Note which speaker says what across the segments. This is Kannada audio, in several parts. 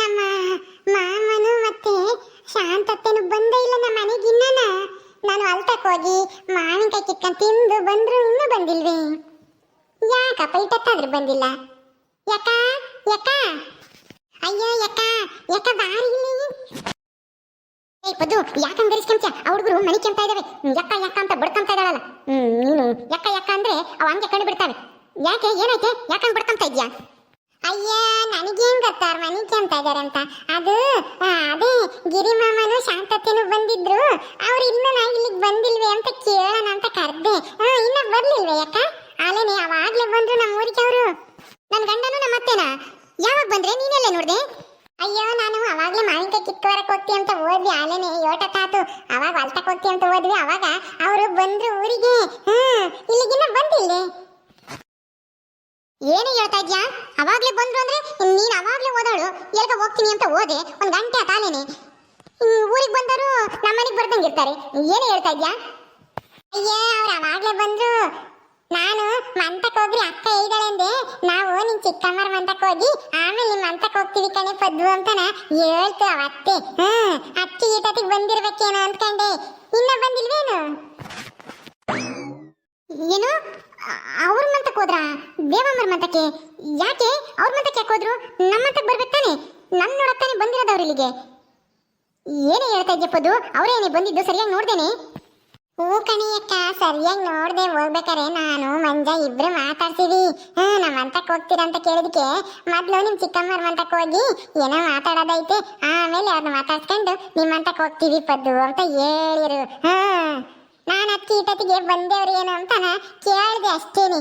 Speaker 1: ನಮ್ಮ ಮಾಮನು ಮತ್ತೆ ಶಾಂತತ್ತೆನು ಬಂದೇ ಇಲ್ಲ ನಮ್ಮ ಮನೆಗೆ ಇನ್ನನ. ನಾನು ಅಲ್ತಕ್ ಹೋಗಿ ಮಾವಿನಕಾಯಿ ಕಿತ್ಕೊಂಡು ತಿಂದು ಬಂದ್ರು ಇನ್ನೂ ಬಂದಿಲ್ವೇ? ಯಾಕಪ್ಪ ಇಟ್ಟತ್ತಾದ್ರೂ ಬಂದಿಲ್ಲ? ಯಾಕ? ಯಾಕ? ಅಯ್ಯೋ, ಯಾಕ? ಯಾಕ ಬಾರಿ ಯಾಕಂಗ್ ಬೆರೆಸ್ಕೊಂತ ಆ ಹುಡುಗರು ಮನಿ ಕೆಂತ ಇದಾವೆ. ಯಕ್ಕ ಯಕ್ಕ ಅಂತ ಬಡ್ಕೊಂತ ಇದಾಳಲ್ಲ. ಹ್ಮ್, ನೀನು ಯಕ್ಕ ಯಕ್ಕ ಅಂದ್ರೆ ಅವ ಹಂಗೆ ಕಂಡು ಬಿಡ್ತಾವೆ ಯಾಕೆ ಏನೈತೆ ಯಾಕಂಗ್ ಬಡ್ಕೊಂತ ಇದ್ಯಾ? ಅಯ್ಯ, ನನಗೇನ್ ಗೊತ್ತಾರ ಮನಿ ಕೆಂತ ಇದಾರೆ ಅಂತ ಅದು ಅದೇ ಗಿರಿ ಮಾಮನು ಶಾಂತತೆನು ಬಂದಿದ್ರು. ಅವ್ರು ಇನ್ನೂ ನಾ ಇಲ್ಲಿಗೆ ಬಂದಿಲ್ವೇ ಅಂತ ಕೇಳೋಣ ಅಂತ ಕರೆದೆ. ಇನ್ನ ಬರ್ಲಿಲ್ವೇ ಯಾಕ? ಅಲ್ಲೇನೆ ಅವಾಗ್ಲೇ ಬಂದ್ರು ನಮ್ಮ ಊರಿಗೆ ಅವರು. ನನ್ನ ಗಂಡನು ನಮ್ಮ ಅತ್ತೆನಾ? ಯಾವಾಗ ಬಂದ್ರೆ? ನೀನೆಲ್ಲ ನೋಡ್ದೆ? ಅಯ್ಯೋ, ನಾನು ಅವಾಗ್ಲೇ ಮಾವಿನಕಾಯಿ ಕಿತ್ಕೋರಕ್ ಹೋಗ್ತಿ ಅಂತ ಓದ್ವಿ ಆಲೇನೆ, ಯೋಟ ತಾತು. ಅವಾಗ ಹೊಲ್ತಕ್ ಹೋಗ್ತಿ ಅಂತ ಓದ್ವಿ ಅವಾಗ ಅವರು ಬಂದ್ರು ಊರಿಗೆ. ಹ್ಮ್, ಇಲ್ಲಿಗಿನ್ನ ಬಂದಿಲ್ಲ? ಏನು ಹೇಳ್ತಾ ಇದ್ಯಾ? ಅವಾಗ್ಲೇ ಬಂದ್ರು ಅಂದ್ರೆ ನೀನ್ ಅವಾಗ್ಲೇ ಓದಾಳು. ಎಲ್ಗ ಹೋಗ್ತೀನಿ ಅಂತ ಓದೆ. ಒಂದ್ ಗಂಟೆ ತಾಲೇನೆ ಊರಿಗೆ ಬಂದರು ನಮ್ಮನೆಗೆ ಬರ್ದಂಗೆ ಇರ್ತಾರೆ. ಏನು ಹೇಳ್ತಾ ಇದ್ಯಾ? ಅಯ್ಯ, ಅವ್ರು ಅವಾಗ್ಲೇ ಬಂದ್ರು. ನಾನು ಮಂತಕ್ ಹೋಗ್ರಿ, ಅಕ್ಕ ಇದ್ದಾಳೆಂದೆ ನಾವು ನಿನ್ ಚಿಕ್ಕಮ್ಮರ ಮಂತಕ್ಕೆ ಹೋಗಿ, ಆಮೇಲೆ ನಿಮ್ ಮಂತಕ್ ಹೋಗ್ತೀವಿ ಕಣೆ ಪದ್ದು ಅಂತನ ಹೇಳ್ತು ಅವ ಅತ್ತೆ ಹ್ಮ್ ಅಕ್ಕಿ ಈಟತಿಗೆ ಬಂದಿರ್ಬೇಕೇನೋ ಅಂದ್ಕಂಡೆ. ಇನ್ನ ಬಂದಿಲ್ವೇನು? ಏನು? ಅವ್ರ ಮಂತಕ್ ಹೋದ್ರ? ದೇವಮ್ಮರ ಮತಕ್ಕೆ ಯಾಕೆ? ಅವ್ರ ಮತಕ್ಕೆ ಯಾಕೆ ಹೋದ್ರು? ನಮ್ಮ ಮತಕ್ಕೆ ಬರ್ಬೇಕಾನೆ ನನ್ನ ನನ್ ನೋಡತ್ತಾನೆ ಬಂದಿರೋದವ್ರು ಇಲ್ಲಿಗೆ. ಏನೇ ಹೇಳ್ತಾ ಇದ್ಯಾ ಪದು? ಬಂದಿದ್ದು ಸರಿಯಾಗಿ ನೋಡ್ದೇನೆ? ಹೂ ಕಣಿಯಕ್ಕ ಸರಿಯಾಗಿ ನೋಡ್ದೆ ಹೋಗ್ಬೇಕಾರೆ ನಾನು ಮಂಜ ಇಬ್ರು ಮಾತಾಡ್ತೀವಿ ಹಾ ನಮ್ಮ ಅಂತಕ್ ಹೋಗ್ತೀರಾ ಅಂತ ಕೇಳಿದಕ್ಕೆ ಮೊದ್ಲು ನಿಮ್ ಚಿಕ್ಕಮ್ಮರ ಮಂತಕ್ ಹೋಗಿ ಏನೋ ಮಾತಾಡೋದೈತೆ ಆಮೇಲೆ ಅವ್ರನ್ನ ಮಾತಾಡ್ಸ್ಕೊಂಡು ನಿಮ್ಮ ಅಂತಕ್ ಹೋಗ್ತೀವಿ ಪದ್ದು ಅಂತ ಹೇಳಿರು. ಹಾ ನಾನು ಅಕ್ಕಿ ಇಟ್ಟತ್ತಿಗೆ ಬಂದೇವ್ರಿ ಏನು ಅಂತಾನ ಕೇಳ್ದೆ ಅಷ್ಟೇನಿ.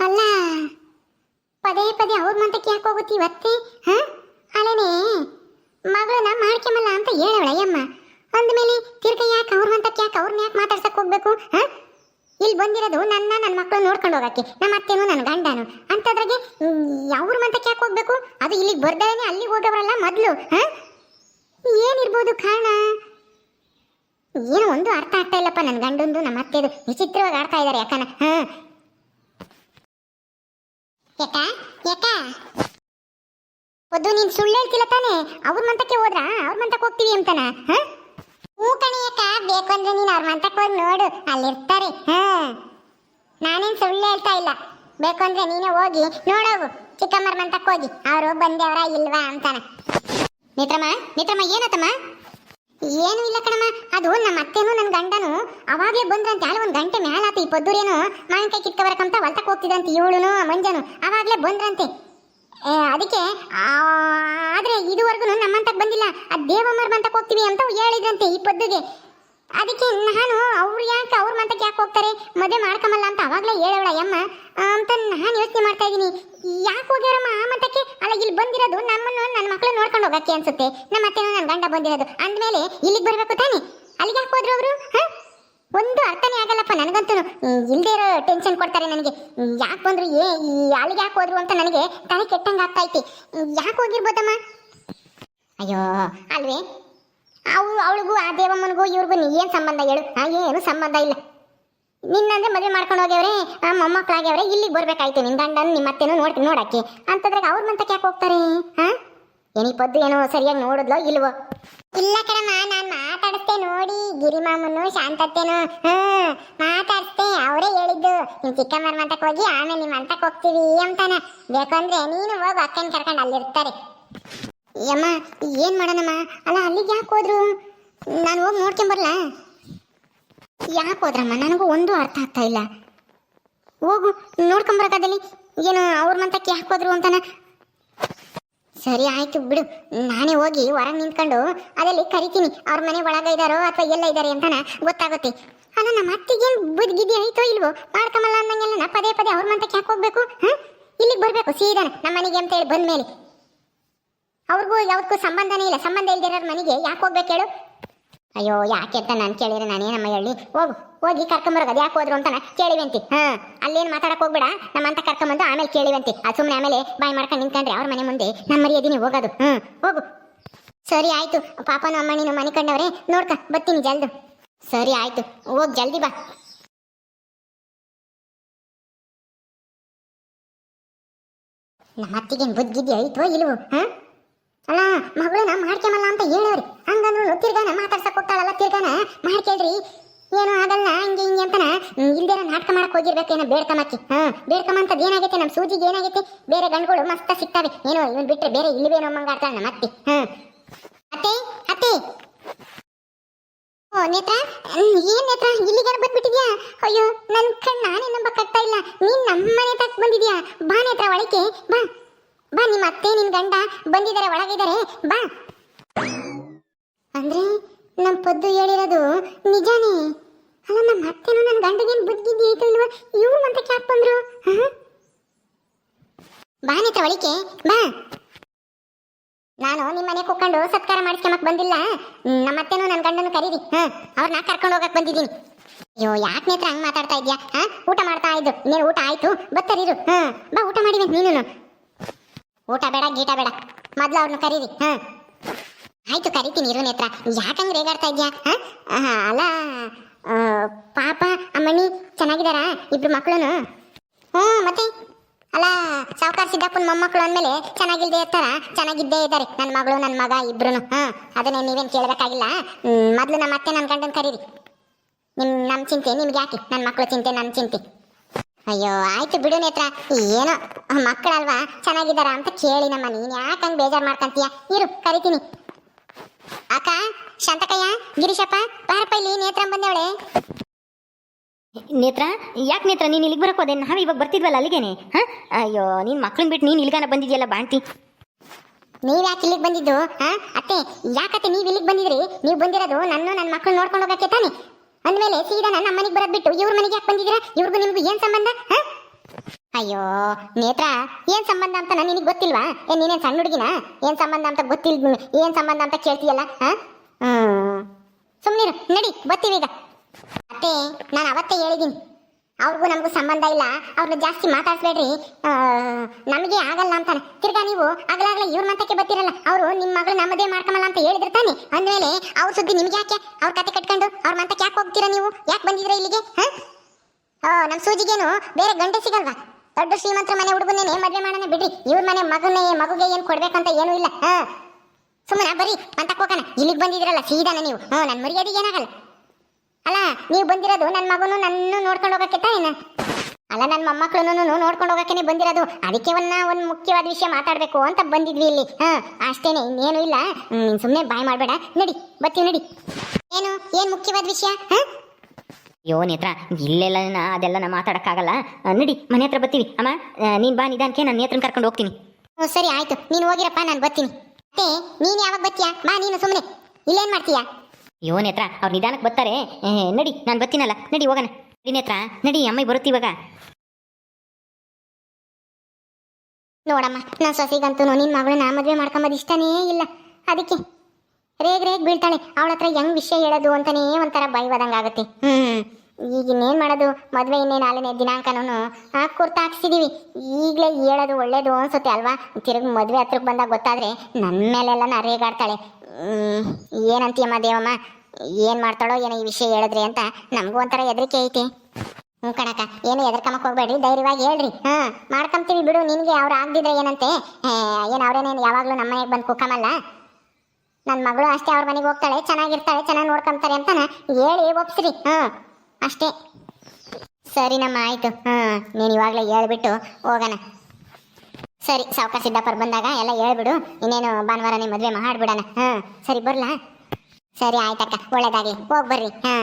Speaker 1: ಅಲ್ಲ, ಪದೇ ಪದೇ ಅವ್ರ ಮಂತಕ್ಕೆ ಯಾಕೆ ಹೋಗುತ್ತೆ ಇವತ್ತೇ, ಹಾ? ಅಲ್ಲನೇ, ಮಗಳನ್ನ ಮಾಡ್ಕೊಂಬಲ್ಲ ಅಂತ ಹೇಳವಳ ಅಯ್ಯಮ್ಮ. ಅಂದಮೇಲೆ ತಿರ್ಗ ಯಾಕೆ ಅವ್ರ ಮಂತಕ್ಕೆ ಯಾಕೆ ಅವ್ರನ್ನ ಯಾಕೆ ಮಾತಾಡ್ಸಕ್ ಹೋಗ್ಬೇಕು, ಹಾ? ಇಲ್ಲಿ ಬಂದಿರೋದು ನನ್ನ ನನ್ನ ಮಕ್ಕಳು ನೋಡ್ಕೊಂಡು ಹೋಗಕ್ಕೆ, ನಮ್ಮ ಅತ್ತೆನು ನನ್ನ ಗಂಡನು. ಅಂತದ್ರಾಗೆ ಅವ್ರ ಮಂತಕ್ಕೆ ಯಾಕೆ ಹೋಗ್ಬೇಕು? ಅದು ಇಲ್ಲಿಗೆ ಬರ್ದೇನೆ ಅಲ್ಲಿಗೆ ಹೋಗವರಲ್ಲ ಮೊದಲು, ಹಾ? ಏನಿರ್ಬೋದು ಕಾರಣ? ಏನೋ ಒಂದು ಅರ್ಥ ಆಗ್ತಾ ಇಲ್ಲಪ್ಪ ನನ್ನ ಗಂಡಂದು, ನಮ್ಮ ಅತ್ತೆದು. ವಿಚಿತ್ರವಾಗಿ ಆಡ್ತಾ ಇದ್ದಾರೆ ಯಾಕನ, ಹಾ? ಯಾಕ? ಯಾಕ? ಒದ್ದು ನೀನ್ ಸುಳ್ಳು ಹೇಳ್ತಿಲ್ಲ ತಾನೆ? ಅವ್ರ ಮಂತಕ್ಕೆ ಹೋದ್ರ? ಅವ್ರ ಮಂತಕ್ಕೆ ಹೋಗ್ತೀವಿ ಅಂತಾನ? ಹಾ? ಹ್ಞೂ ಕಣಿಯಕ್ಕ ಬೇಕು ಅಂದ್ರೆ ನೀನು ಅವ್ರ ಮಂತಕ್ಕೆ ಹೋಗಿ ನೋಡು, ಅಲ್ಲಿರ್ತಾರೆ. ಹಾ. ನಾನೇನ್ ಸುಳ್ಳು ಹೇಳ್ತಾ ಇಲ್ಲ. ಬೇಕು ಅಂದ್ರೆ ನೀನೇ ಹೋಗಿ ನೋಡೋವು ಚಿಕ್ಕಮ್ಮರ ಮಂತಕ್ಕೆ ಹೋಗಿ. ಅವರು ಬಂದೇವರ ಇಲ್ವಾ ಅಂತಾನ. ಮಿತ್ರಮ್ಮ ಮಿತ್ರಮ್ಮ ಏನತ್ತಮ್ಮ ಏನು ಇಲ್ಲ ಕಣಮ್ಮ. ಅದು ನಮ್ಮ ಅತ್ತೆನು ನನ್ನ ಗಂಡನು. ಅವಾಗಲೇ ಬಂದ್ರಂತೆ ಅಲ್ಲಿ ಒಂದು ಗಂಟೆ ಮ್ಯಾಲಾತ ಈ ಪದ್ದೂರೇನು ಮಾವಿನಕಾಯಿ ಕಿತ್ಕಬರಕಂತ ಹೊಲ್ತಕ್ಕೆ ಹೋಗ್ತಿದಂತೆ ಇವಳುನು, ಮಂಜನು. ಅವಾಗಲೇ ಬಂದ್ರಂತೆ. ಅದಕ್ಕೆ ಆದ್ರೆ ಇದುವರೆಗೂ ನಮ್ಮಂತಕ್ಕೆ ಬಂದಿಲ್ಲ. ಆ ದೇವಮ್ಮರ ಬಂತಕ್ಕೆ ಹೋಗ್ತೀವಿ ಅಂತ ಹೇಳಿದ್ರಂತೆ ಈ ಪದ್ದುಗೆ. ಅದಕ್ಕೆ ನಾನು ಅವ್ರು ಯಾಕೆ ಅವ್ರ ಮಾತಕ್ಕೆ ಯಾಕೆ ಹೋಗ್ತಾರೆ? ಮದುವೆ ಮಾಡ್ಕೊಂಬಲ್ಲ ಅಂತ ಅವಾಗಲೇ ಹೇಳವಳ ಯಮ್ಮ. ಅಂತ ನಾನು ಯೋಚನೆ ಮಾಡ್ತಾ ಇದ್ದೀನಿ. ಯಾಕೆ ಹೋಗ್ಯಾರಮ್ಮ ಆ ಮತಕ್ಕೆ? ಅಲ್ಲ, ಇಲ್ಲಿ ಬಂದಿರೋದು ನಮ್ಮನ್ನು ನನ್ನ ಮಕ್ಕಳು ನೋಡ್ಕೊಂಡು ಹೋಗಕ್ಕೆ ಅನ್ಸುತ್ತೆ. ನಮ್ಮ ಅತ್ತೆನೂ ನನ್ನ ಗಂಡ ಬಂದಿರೋದು. ಅಂದಮೇಲೆ ಇಲ್ಲಿಗೆ ಬರಬೇಕು ತಾನೆ? ಅಲ್ಲಿಗೆ ಯಾಕೆ ಹೋದ್ರು ಅವರು? ಒಂದು ಅರ್ಥನೇ ಆಗಲ್ಲಪ್ಪ ನನಗಂತೂ. ಇಲ್ಲದೆ ಇರೋ ಟೆನ್ಷನ್ ಕೊಡ್ತಾರೆ ನನಗೆ. ಯಾಕೆ ಬಂದ್ರು? ಏ ಅಲ್ಲಿಗೆ ಯಾಕೆ ಹೋದ್ರು ಅಂತ ನನಗೆ ತಲೆ ಕೆಟ್ಟಂಗೆ ಆಗ್ತಾ ಐತಿ. ಯಾಕೆ ಹೋಗಿರ್ಬೋದಮ್ಮ? ಅಯ್ಯೋ, ಅಲ್ವೇ? ಅವು ಅವಳಿಗೂ, ಆ ದೇವಮ್ಮನಿಗೂ, ಇವ್ರಿಗೂ ಏನು ಸಂಬಂಧ ಹೇಳು? ಏನು ಸಂಬಂಧ ಇಲ್ಲ. ನಿನ್ನಂದ್ರೆ ಮದುವೆ ಮಾಡ್ಕೊಂಡು ಹೋಗ್ಯವ್ರೆ, ಆ, ಮೊಮ್ಮಕ್ಕಳಾಗ್ಯವ್ರೆ, ಇಲ್ಲಿಗೆ ಬರ್ಬೇಕಾಯ್ತು. ನಿನ್ನ ಗಂಡನ ನಿಮ್ಮ ಅತ್ತೆನೂ ನೋಡ್ತೀನಿ ನೋಡಕ್ಕೆ. ಅಂತದ್ರಾಗ ಅವ್ರ ಮಂತಕ್ಕೆ ಯಾಕೆ ಹೋಗ್ತಾರೆ? ಹಾ ಏನಿ ಪದ್ದು ಏನೋ ಸರಿಯಾಗಿ ನೋಡಿದ್ಲೋ ಇಲ್ವೋ? ಇಲ್ಲ ಕಣಮ್ಮ, ನಾನು ಮಾತಾಡಿಸ್ತೆ ನೋಡಿ. ಗಿರಿಮಾಮನು ಶಾಂತತ್ತೇನು, ಹ್ಮ್ ಮಾತಾಡಿಸ್ತೆ ಅವರೇ ಹೇಳಿದ್ದು. ನಿಮ್ ಚಿಕ್ಕಮ್ಮರ ಮಂತಕ್ಕೆ ಹೋಗಿ ಆಮೇಲೆ ನಿಮ್ಮ ಮಂತಕ್ಕೆ ಹೋಗ್ತೀವಿ ಅಂತಾನೆ. ಬೇಕಂದ್ರೆ ನೀನು ಹೋಗು, ಅಕ್ಕನ ಕರ್ಕೊಂಡು ಅಲ್ಲಿರ್ತಾರೆ. ಯಮ್ಮ, ಏನ್ ಮಾಡೋಣಮ್ಮ? ಅಲ್ಲ, ಅಲ್ಲಿಗೆ ಯಾಕೆ ಹೋದ್ರು? ನಾನು ಹೋಗಿ ನೋಡ್ಕೊಂಬರ್ಲ ಯಾಕೆ ಹೋದ್ರಮ್ಮ? ನನಗೂ ಒಂದು ಅರ್ಥ ಆಗ್ತಾ ಇಲ್ಲ. ಹೋಗು ನೋಡ್ಕೊಂಬರಕಾದಲ್ಲಿ ಏನು ಅವ್ರ ಮಂತಕ್ಕೆ ಯಾಕೆ ಹೋದ್ರು ಅಂತಾನ? ಸರಿ, ಆಯ್ತು, ಬಿಡು. ನಾನೇ ಹೋಗಿ ಹೊರಗೆ ನಿಂತ್ಕೊಂಡು ಅದಲ್ಲಿ ಕರಿತೀನಿ. ಅವ್ರ ಮನೆ ಒಳಗ ಇದಾರೋ ಅಥವಾ ಎಲ್ಲ ಇದಾರೆ ಅಂತಾನ ಗೊತ್ತಾಗುತ್ತೆ. ಅಲ್ಲ, ನಮ್ಮ ಅತ್ತಿಗೇನು ಬುದ್ಧಿಗಿದ್ದೆ ಐತೋ ಇಲ್ವೋ? ಮಾಡ್ಕೊಂಬಲ್ಲ ನಾ ಪದೇ ಪದೇ ಅವ್ರ ಮಂತಕ್ಕೆ ಯಾಕೆ ಹೋಗ್ಬೇಕು, ಹ? ಇಲ್ಲಿಗೆ ಬರಬೇಕು ಸೀದಾನ ನಮ್ಮ ಮನೆಗೆ ಅಂತ ಹೇಳಿ ಬಂದ್ಮೇಲೆ. ಅವ್ರಿಗೂ ಯಾವ್ದಕ್ಕೂ ಸಂಬಂಧನೇ ಇಲ್ಲ. ಸಂಬಂಧ ಇಲ್ದಿರೋರ್ ಮನೆಗೆ ಯಾಕೆ ಹೋಗ್ಬೇಕು ಹೇಳು? ಅಯ್ಯೋ, ಯಾಕೆ ಅಂತ ನಾನು ಕೇಳಿದ್ರೆ ನಾನೇನಮ್ಮ ಹೇಳಿ? ಹೋಗು, ಹೋಗಿ ಕರ್ಕೊಂಬರೋದು. ಅದು ಯಾಕೆ ಹೋದ್ರು ಅಂತಾನೆ ಕೇಳಿವಂತಿ. ಹಾ, ಅಲ್ಲೇನು ಮಾತಾಡಕ್ಕೆ ಹೋಗ್ಬೇಡ. ನಮ್ಮಂತ ಕರ್ಕೊಂಬಂದು ಆಮೇಲೆ ಕೇಳಿವಂತಿ. ಅದು ಸುಮ್ಮನೆ ಆಮೇಲೆ ಬಾಯ್ ಮಾಡ್ಕೊಂಡು ನಿಂತ್ಕೊಂಡ್ರೆ ಅವ್ರ ಮನೆ ಮುಂದೆ ನಮ್ಮ ಮರ್ಯಾದಿನಿ ಹೋಗೋದು. ಹ್ಞೂ ಹೋಗು. ಸರಿ ಆಯ್ತು. ಪಾಪನ ಅಮ್ಮ ನೀನು ಮನೆ ಕಂಡವ್ರೆ, ನೋಡ್ಕ, ಬರ್ತೀನಿ ಜಲ್ದು. ಸರಿ ಆಯ್ತು. ಹೋಗ್, ಜಲ್ದಿ ಬಾ. ನಮ್ಮ ಅತ್ತಿಗೇನು ಬುದ್ಧಿದ್ದೆ ಐತೋ ಇಲ್ವೋ, ಹಾ? ಅಲ್ಲ ಮಗಳನ್ನ ಮಾಡ್ಕೊಂಬಲ್ಲ ಅಂತ ಹೇಳವ್ರಿ. ಹಂಗಂದ್ರು ತಿರ್ಗಾನ ಮಾತಾಡ್ಸಕ್ ಹೋಗ್ತಾಳಲ್ಲ, ತಿರ್ಗಾನ ಮಾಡ್ಕೇಳ್ರಿ ಏನು ಆಗಲ್ಲ, ಹಿಂಗೆ ಹಿಂಗೆ ಅಂತನ. ಇಲ್ದೇನ ನಾಟಕ ಮಾಡಕ್ ಹೋಗಿರ್ಬೇಕೇನೋ ಬೇಡ್ಕಮಕ್ಕಿ. ಹಾ, ಬೇಡ್ಕಮಂತದ್ ಏನಾಗೈತೆ ನಮ್ಮ ಸೂಜಿಗೆ ಏನಾಗೈತೆ? ಬೇರೆ ಗಂಡುಗಳು ಮಸ್ತ ಸಿಗ್ತಾವೆ. ಏನೋ ಇವನ್ ಬಿಟ್ರೆ ಬೇರೆ ಇಲ್ವೇನೋ ಮಂಗಾಡ್ತಾಳ ನಮ್ಮ ಅತ್ತಿ. ಹಾ. ಅತ್ತೆ ಅತ್ತೆ. ಓ, ನೇತ್ರ. ಏನ್ ನೇತ್ರ? ಇಲ್ಲಿಗೇನ ಬಂದ್ಬಿಟ್ಟಿದ್ಯಾ? ಅಯ್ಯೋ, ನನ್ ಕಣ್ಣ ನಾನೇ ಇಲ್ಲ. ನೀನ್ ನಮ್ಮನೆ ತಕ್ ಬಂದಿದ್ಯಾ? ಬಾ ನೇತ್ರ ಬಾ. ಬಾ, ನಿಮ್ಮ ಅತ್ತೆ ನಿನ್ ಗಂಡ ಬಂದಿದ್ದಾರೆ, ಒಳಗಿದ್ದಾರೆ. ಬಾ. ಅಂದ್ರೆ ನಮ್ಮ ಪದ್ದು ಹೇಳಿರೋದು ನಿಜಾನೇ? ಅಲ್ಲ ನಮ್ಮ ಅತ್ತೆನೂ ನನ್ನ ಗಂಡಗೇನು ಬುದ್ಧಿದ್ದಿ ಐತೋ ಇಲ್ವಾ? ಇವ್ರು ಅಂತ ಕ್ಯಾಕ್ ಬಂದ್ರು. ಹ? ಬಾ, ನೇತ್ರ ಒಳಿಕೆ ಬಾ. ನಾನು ನಿಮ್ಮ ಮನೆ ಕೂತ್ಕೊಂಡು ಸತ್ಕಾರ ಮಾಡಿಸ್ಕೊಂಬಕ್ ಬಂದಿಲ್ಲ. ನಮ್ಮ ಅತ್ತೆನೂ ನನ್ನ ಗಂಡನು ಕರೀರಿ. ಹಾ ಅವ್ರನ್ನ ಕರ್ಕೊಂಡು ಹೋಗಕ್ ಬಂದಿದ್ದೀನಿ. ಅಯ್ಯೋ, ಯಾಕೆ ನೇತ್ರ ಹಂಗ್ ಮಾತಾಡ್ತಾ ಇದ್ಯಾ? ಊಟ ಮಾಡ್ತಾ ಇದ್ದು. ಇನ್ನೇನು ಊಟ ಆಯ್ತು. ಬತ್ತರಿರು. ಹಾ, ಬಾ, ಊಟ ಮಾಡಿವೆ ನೀನು ಊಟ ಬೇಡ, ಗೀಟ ಬೇಡ. ಮೊದ್ಲು ಅವ್ರನ್ನ ಕರೀರಿ, ಹ. ಆಯ್ತು, ಕರಿತೀನಿ ಇರು ನೇತ್ರ ಯಾಕಂಗ್ ರೇಗಾಡ್ತಾ ಇದ್ಯಾ? ಹಾಂ? ಅಲ್ಲ ಪಾಪ ಅಮ್ಮಣ್ಣಿ ಚೆನ್ನಾಗಿದಾರಾ ಇಬ್ರು ಮಕ್ಕಳು ಹ್ಞೂ, ಮತ್ತೆ? ಅಲ್ಲ, ಸಾವುಕಾರ ಸಿದ್ದಪ್ಪನ ಮೊಮ್ಮಕ್ಕಳು ಅಂದಮೇಲೆ ಚೆನ್ನಾಗಿಲ್ದೇ ಇರ್ತಾರ? ಚೆನ್ನಾಗಿದ್ದೇ ಇದ್ದಾರೆ. ನನ್ನ ಮಗಳು ನನ್ನ ಮಗ ಇಬ್ರು ಹಾ, ಅದನ್ನೇ ನೀವೇನು ಕೇಳಬೇಕಾಗಿಲ್ಲ. ಮೊದಲು ನಮ್ಮ ಅತ್ತೆ ನನ್ನ ಗಂಡನ ಕರೀರಿ. ನಿಮ್ಮ ನಮ್ಮ ಚಿಂತೆ ನಿಮ್ಗೆ ಯಾಕೆ ನನ್ನ ಮಕ್ಕಳು ಚಿಂತೆ ನನ್ನ ಚಿಂತೆ. ಅಯ್ಯೋ ಆಯ್ತು ಬಿಡು ನೇತ್ರ. ಏನೋ ಮಕ್ಕಳಲ್ವಾ? ಚೆನ್ನಾಗಿದ್ದಾರ ಅಂತ ಕೇಳಿ ನಮ್ಮ ನೀನ್ ಯಾಕೆ ಹಂಗ್ ಬೇಜಾರು ಮಾಡ್ಕೊಂತೀಯ? ಇರು ಕರಿತೀನಿ. ಅಕ್ಕ ಶಾಂತಕಯ್ಯ ಗಿರೀಶಪ್ಪ ಬಾರಪ್ಪ ಇಲ್ಲಿ ನೇತ್ರ ಬಂದವಳೆ.
Speaker 2: ನೇತ್ರ ಯಾಕೆ ನೇತ್ರ? ನೀನು ಇಲ್ಲಿಗೆ ಬರಕ್ಕೆ ಹೋದೆ. ನಾವು ಇವಾಗ ಬರ್ತಿದ್ವಲ್ಲ ಅಲ್ಲಿಗೇನೆ. ಹಾ? ಅಯ್ಯೋ ನೀನು ಮಕ್ಳನ್ನ ಬಿಟ್ಟು ನೀನು ಇಲ್ಲಿಗಾನ ಬಂದಿದ್ಯಲ್ಲ ಬಾಣ್ತಿ.
Speaker 1: ನೀವು ಯಾಕೆ ಇಲ್ಲಿಗೆ ಬಂದಿದ್ದು? ಹಾ? ಅತ್ತೆ ಯಾಕತ್ತೆ ನೀವ್ ಇಲ್ಲಿಗೆ ಬಂದಿದ್ರಿ? ನೀವು ಬಂದಿರೋದು ನನ್ನ ನನ್ನ ಮಕ್ಕಳು ನೋಡ್ಕೊಂಡು ಹೋಗಕ್ಕೆ ತಾನೆ? ಅಂದ್ಮೇಲೆ ಸೀದಾ ನನ್ನ ಮನೆಗೆ ಬರೋದ್ ಬಿಟ್ಟು ಇವ್ರ ಮನೆಗೆ ಯಾಕೆ ಬಂದಿದ್ದೀರಾ? ಇವ್ರಿಗೂ ನಿಮ್ಗೂ ಏನ್ ಸಂಬಂಧ, ಹಾ? ಅಯ್ಯೋ, ನೇತ್ರ, ಏನ್ ಸಂಬಂಧ ಅಂತ ನಾನು ನಿನಗೆ ಗೊತ್ತಿಲ್ವಾ? ಏನ್ ನೀನೇನ್ ಸಣ್ಣ ಹುಡುಗಿನ? ಏನ್ ಸಂಬಂಧ ಅಂತ ಗೊತ್ತಿಲ್ ಏನ್ ಸಂಬಂಧ ಅಂತ ಕೇಳ್ತೀಯಲ್ಲ, ಹಾ? ಸುಮ್ಮನಿರು ನಡಿ, ಬರ್ತೀವಿ ಈಗ. ಮತ್ತೆ ನಾನು ಅವತ್ತೇ ಹೇಳಿದ್ದೀನಿ ಅವ್ರಿಗೂ ನಮಗೂ ಸಂಬಂಧ ಇಲ್ಲ, ಅವ್ರನ್ನ ಜಾಸ್ತಿ ಮಾತಾಡ್ಸ್ಬೇಡ್ರಿ. ನಮಗೆ ಆಗಲ್ಲ ಅಂತಾನೆ. ತಿರ್ಗಾ ನೀವು ಆಗಲಾಗಲ ಇವ್ರ ಮತಕ್ಕೆ ಬರ್ತಿರಲ್ಲ, ಅವರು ನಿಮ್ಮ ಮಗಳು ನಮ್ಮದೇ ಮಾಡ್ಕೊಮಲ್ಲ ಅಂತ ಹೇಳಿದ್ರು ಅಂದಮೇಲೆ ಅವ್ರ ಸುದ್ದಿ ನಿಮ್ಗೆ ಯಾಕೆ? ಅವ್ರ ಕತೆ ಕಟ್ಕೊಂಡು ಅವ್ರ ಮಾತಕ್ಕೆ ಯಾಕೆ ಹೋಗ್ತೀರಾ ನೀವು? ಯಾಕೆ ಬಂದಿದ್ರೆ ಇಲ್ಲಿಗೆ? ಹಾ? ನಮ್ಮ ಸೂಜಿಗೇನು ಬೇರೆ ಗಂಟೆ ಸಿಗಲ್ವಾ? ದೊಡ್ಡ ಶ್ರೀಮಂತರ ಮನೆ ಹುಡುಗನೇನೆ ಮದುವೆ ಮಾಡೋಣ ಬಿಡ್ರಿ. ಇವ್ರ ಮನೆ ಮಗನೇ ಮಗುಗೆ ಏನು ಕೊಡ್ಬೇಕಂತ ಏನೂ ಇಲ್ಲ. ಹಾ? ಸುಮ್ಮನೆ ಬರೀ ಅಂತ ಹೋಗೋಣ. ಇಲ್ಲಿಗೆ ಬಂದಿದ್ರಲ್ಲ ಸೀದಾನ ನೀವು. ಹ್ಞೂ ನನ್ನ ಮರ್ಯಾದೆಗೆ ಏನಾಗಲ್ಲ. ಅಲ್ಲ, ನೀವು ಬಂದಿರೋದು ನನ್ನ ಮಗನು ನನ್ನ ನೋಡ್ಕೊಂಡು ಹೋಗಕ್ಕೆ ತಾನೇನ ಅಲ್ಲ ನನ್ನ ಮೊಮ್ಮಕ್ಕಳನ್ನು ನೋಡ್ಕೊಂಡು ಹೋಗಕ್ಕೆ ಬಂದಿರೋದು. ಅದಕ್ಕೆ ಒನ್ನ ಒಂದು ಮುಖ್ಯವಾದ ವಿಷಯ ಮಾತಾಡಬೇಕು ಅಂತ ಬಂದಿದ್ವಿ ಇಲ್ಲಿ. ಹಾಂ, ಅಷ್ಟೇನೆ, ಇನ್ನೇನು ಇಲ್ಲ. ನೀನು ಸುಮ್ಮನೆ ಬಾಯ್ ಮಾಡಬೇಡ. ನಡಿ, ಬರ್ತೀವಿ, ನಡಿ. ಏನು ಏನು ಮುಖ್ಯವಾದ ವಿಷಯ? ಹಾಂ?
Speaker 2: ಅಯ್ಯೋ, ನೇತ್ರ, ಇಲ್ಲೆಲ್ಲ ಅದೆಲ್ಲ ನಾ ಮಾತಾಡೋಕ್ಕಾಗಲ್ಲ. ನಡಿ, ಮನೆ ಹತ್ರ ಬರ್ತೀವಿ. ಅಮ್ಮ ನೀನು ಬಾ ನಿಧಾನಕ್ಕೆ, ನಾನು ನೇತ್ರನ ಕರ್ಕೊಂಡು ಹೋಗ್ತೀನಿ.
Speaker 1: ಹ್ಞೂ ಸರಿ, ಆಯ್ತು. ನೀನು ಹೋಗಿರಪ್ಪ, ನಾನು ಬರ್ತೀನಿ. ಮತ್ತೆ, ನೀನು ಯಾವಾಗ ಬರ್ತೀಯಾ? ಬಾ, ನೀನು ಸುಮ್ಮನೆ ಇಲ್ಲೇನು ಮಾಡ್ತೀಯಾ?
Speaker 2: ಅಯ್ಯೋ ನೇತ್ರ ಅವ್ರು ನಿಧಾನಕ್ಕೆ ಬರ್ತಾರೆ. ನಡಿ ನಾನು ಬರ್ತೀನಲ್ಲ ನಡಿ ಹೋಗೋಣ. ನಡಿ ನೇತ್ರ ನಡಿ ಅಮ್ಮ ಬರುತ್ತೆ ಇವಾಗ.
Speaker 1: ನೋಡಮ್ಮ ನನ್ನ ಸೊಸೆಗಂತೂ ನಿನ್ನ ಮಗಳನ್ನ ಮದುವೆ ಮಾಡ್ಕೊಂಬದು ಇಷ್ಟನೇ ಇಲ್ಲ. ಅದಕ್ಕೆ ರೇಗ್ ರೇಗ್ ಬೀಳ್ತಾಳೆ. ಅವಳ ಹತ್ರ ಹೆಂಗ್ ವಿಷಯ ಹೇಳೋದು ಅಂತಾನೇ ಒಂಥರ ಆಗುತ್ತೆ. ಹ್ಮ್ ಈಗ ಇನ್ನೇನು ಮಾಡೋದು? ಮದುವೆ ಇನ್ನೇ ನಾಲ್ಕನೇ ದಿನಾಂಕನೂ ಕುರ್ತಾ ಹಾಕ್ಸಿದೀವಿ. ಈಗಲೇ ಹೇಳೋದು ಒಳ್ಳೇದು ಅನ್ಸುತ್ತೆ ಅಲ್ವಾ? ತಿರುಗಿ ಮದುವೆ ಹತ್ರಕ್ಕೆ ಬಂದಾಗ ಗೊತ್ತಾದ್ರೆ ನನ್ನ ಮೇಲೆಲ್ಲ ರೇಗಾಡ್ತಾಳೆ. ಹ್ಮ್, ಏನಂತೀಯಮ್ಮ ದೇವಮ್ಮ? ಏನು ಮಾಡ್ತಾಳೋ ಏನೋ ಈ ವಿಷಯ ಹೇಳಿದ್ರಿ ಅಂತ ನಮಗೂ ಒಂಥರ ಹೆದರಿಕೆ ಐತಿ. ಹ್ಞೂ ಕಣಕ ಏನು ಎದರ್ಕಮಕ್ಕೆ ಹೋಗ್ಬೇಡ್ರಿ, ಧೈರ್ಯವಾಗಿ ಹೇಳ್ರಿ. ಹಾ ಮಾಡ್ಕೊಂತೀವಿ ಬಿಡು, ನಿನಗೆ ಅವ್ರು ಆಗ್ದಿದ್ರೆ ಏನಂತೆ? ಏನು ಅವ್ರೇನೇನು ಯಾವಾಗಲೂ ನಮ್ಮ ಮನೆಗೆ ಬಂದು ಕುಕ್ಕಮಲ್ಲ ನನ್ನ ಮಗಳು ಅಷ್ಟೇ ಅವ್ರ ಮನೆಗೆ ಹೋಗ್ತಾಳೆ, ಚೆನ್ನಾಗಿರ್ತಾಳೆ, ಚೆನ್ನಾಗಿ ನೋಡ್ಕೊಂತಾರೆ ಅಂತ ಹೇಳಿ, ಒಪ್ಸ್ರಿ. ಹಾ, ಅಷ್ಟೇ. ಸರಿನಮ್ಮ ಆಯ್ತು. ಹಾ, ನೀನು ಇವಾಗಲೇ ಹೇಳ್ಬಿಟ್ಟು ಹೋಗೋಣ. ಸರಿ, ಸಾವುಕಾರ ಸಿದ್ದಪ್ಪರು ಬಂದಾಗ ಎಲ್ಲ ಹೇಳ್ಬಿಡು. ಇನ್ನೇನು ಭಾನುವಾರನೇ ಮದುವೆ ಮಾಡ್ಬಿಡೋಣ. ಹಾ, ಸರಿ, ಬರ್ಲಾ? ಸರಿ ಆಯ್ತಕ್ಕ ಒಳ್ಳೇದಾಗಿ ಹೋಗಿ ಬರ್ರಿ. ಹಾ.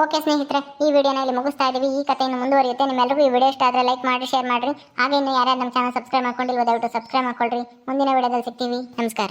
Speaker 1: ಓಕೆ ಸ್ನೇಹಿತರೆ, ಈ ವಿಡಿಯೋನ ಇಲ್ಲಿ ಮುಗಿಸ್ತಾ ಇದ್ದೀವಿ ಈ ಕಥೆಯನ್ನು ಮುಂದುವರಿಯುತ್ತೆ. ನಿಮ್ಮೆಲ್ಲರಿಗೂ ಈ ವಿಡಿಯೋ ಇಷ್ಟ ಆದರೆ ಲೈಕ್ ಮಾಡಿ ಶೇರ್ ಮಾಡಿರಿ. ಹಾಗೆ ಇನ್ನು ಯಾರ್ಯಾರು ನಮ್ಮ ಚಾನಲ್ ಸಬ್ಸ್ಕ್ರೈಬ್ ಮಾಡ್ಕೊಂಡಿಲ್ವೋ, ದಯವಿಟ್ಟು ಸಬ್ಸ್ಕ್ರೈಬ್ ಮಾಡ್ಕೊಳ್ರಿ. ಮುಂದಿನ ವಿಡಿಯೋದಲ್ಲಿ ಸಿಗ್ತೀವಿ. ನಮಸ್ಕಾರ.